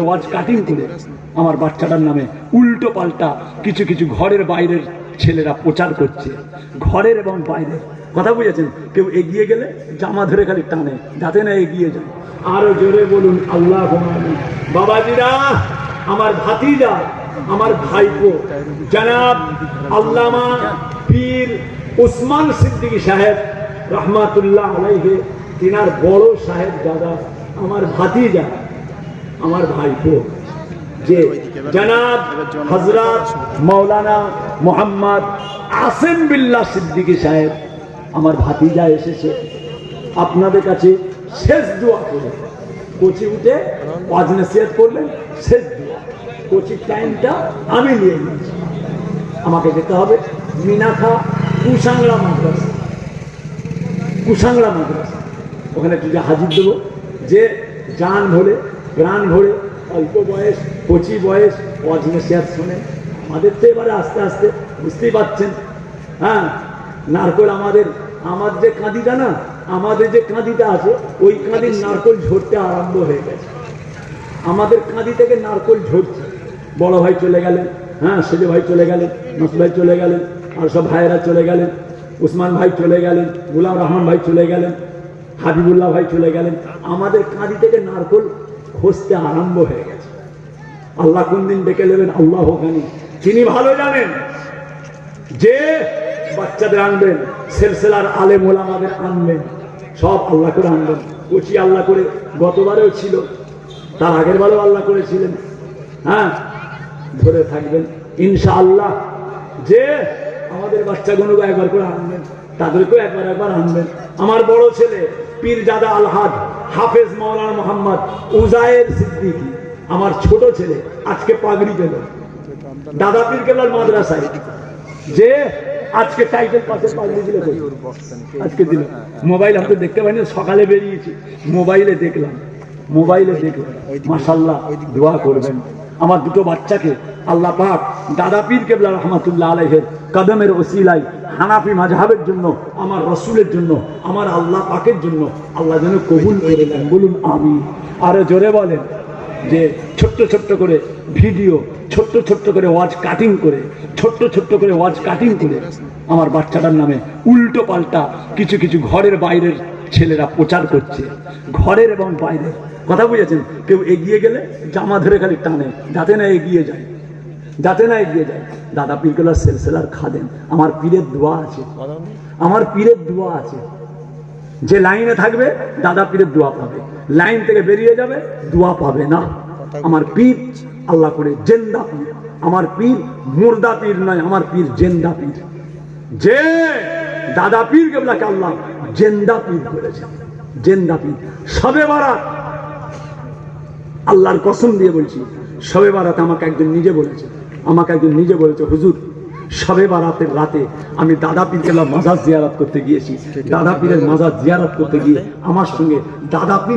ওয়াজ cutting করে আমার বাচ্চাটার নামে উল্টো পাল্টা কিছু কিছু ঘরের বাইরের ছেলেরা প্রচার করছে। ঘরের এবং বাইরে কথা বুঝেছেন? কেউ এগিয়ে গেলে জামা ধরে খালি টানে, যাতে না এগিয়ে যায়। আরও জোরে বলুন, আল্লাহ বাবাজিরা, আমার ভাতিজা, আমার ভাইপো, জনাব আল্লামা পীর উসমান সিদ্দিকী সাহেব, রহমাতুল্লাহ আলাইহে, তিনার বড় সাহেব দাদা আমার ভাতিজা। আমার ভাই ভাইপো যে জনাব হজরত মৌলানা মোহাম্মদ আসেম বিল্লাহ সিদ্দিকী সাহেব, আমার ভাতিজা এসেছে। আপনাদের কাছে শেষ দোয়া করে কোচি উঠে ওয়াজ নসিহত করলেন, শেষ দোয়া। কোচির টাইমটা আমি নিয়ে নিয়েছি। আমাকে যেতে হবে মিনাখা কুসাংলা মাদ্রাসা। কুসাংলা মাদ্রাসা। ওখানে একটু যে হাজির দেবো। যে জান ভরে, প্রাণ ভরে, অল্প বয়স, কচি বয়স অজনেশিয়াত শোনে। আমাদের তো এবারে আস্তে আস্তে বুঝতেই পারছেন। হ্যাঁ নারকল আমাদের, আমার যে কাঁদিটা না, আমাদের যে কাঁদিটা আছে, ওই কাঁদির নারকল ঝরতে আরম্ভ হয়ে গেছে। আমাদের কাঁদি থেকে নারকল ঝরছে। বড় ভাই চলে গেলেন হ্যাঁ সেজে ভাই চলে গেলেন নসর ভাই চলে গেলেন আর সব ভাইয়েরা চলে গেলেন, উসমান ভাই চলে গেলেন, গুলাম রহমান ভাই চলে গেলেন হাবিবুল্লাহ ভাই চলে গেলেন। আমাদের কাঁদি থেকে নারকল খসতে আরম্ভ হয়ে গেছে। আল্লাহ কোন দিন ডেকে নেবেন? আল্লাহ ওখানে তিনি ভালো জানেন যে বাচ্চাদের আনবেন, সেলসেলার আলে মোলামাদের আনবেন, সব আল্লাহ করে আনবেন। কচি আল্লাহ করে গতবারেও ছিল, তার আগের বারেও আল্লাহ করেছিলেন। হ্যাঁ ধরে থাকবেন। ইনশা আল্লাহ যে আমাদের বাচ্চাগুলোকে একবার করে আনবেন, তাদেরকেও একবার একবার আনবেন। আমার বড় ছেলে পীর জাদা আলহাদ হাফেজ মাওলানা মোহাম্মদ উজায়ের সিদ্দিকী, আমার ছোট ছেলে, আজকে পাগড়ি পেল। দাদা পীর কেলার মাদ্রাসায়। যে আজকে টাইটেল পাশে পাগড়ি দিলে আজকে দিল। মোবাইল আমি তো দেখতে পাইনি, সকালে বেরিয়েছি। মোবাইলে দেখলাম। মোবাইলে দেখলাম। মাসাল্লাহ দোয়া করবেন। আমার দুটো বাচ্চাকে আল্লাহ পাক দাদা পীর কেবলা রহমাতুল্লাহ আলহের কদমের ওসিলাই হানাফি মাঝহাবের জন্য, আমার রসুলের জন্য, আমার আল্লাহ পাকের জন্য আল্লাহ যেন কবুল করে দেন বলুন আমি আরও জোরে বলেন যে ছোট্ট ছোট্ট করে ভিডিও, ছোট্ট ছোট্ট করে ওয়াজ কাটিং করে, ছোট্ট ছোট্ট করে ওয়াজ কাটিং করে আমার বাচ্চাটার নামে উল্টো পাল্টা কিছু কিছু ঘরের বাইরের ছেলেরা প্রচার করছে। ঘরের এবং বাইরের। কথা বুঝেছেন? কেউ এগিয়ে গেলে জামা ধরে খালি টানে, যাতে না এগিয়ে যায়। যাতে না এগিয়ে যায়। দাদা পীরগুলার সেলসেলার খাদেন আমার পীরের দোয়া আছে। আমার পীরের দোয়া আছে। যে লাইনে থাকবে, দাদা পীরের দোয়া পাবে। লাইন থেকে বেরিয়ে যাবে, দোয়া পাবে না। আমার পীর, আল্লাহ করে জেন্দা পীর। আমার পীর মুর্দা পীর নয়, আমার পীর জেন্দা পীর। যে দাদা পীর কেবলাকে আল্লাহ জেন্দা পীর করেছে। জেন্দা পীর। সবে বারাত। আল্লাহর কসম দিয়ে বলছি, সবে বারাত আমাকে একজন নিজে বলেছে। আমাকে একজন নিজে বলেছে হুজুর সবে বারাতের রাতে আমি দাদা পীর কেলা মাজার জিয়ারাত করতে গিয়েছি। দাদা পীরের মাজার জিয়ারাত করতে গিয়ে আমার সঙ্গে দাদা পীর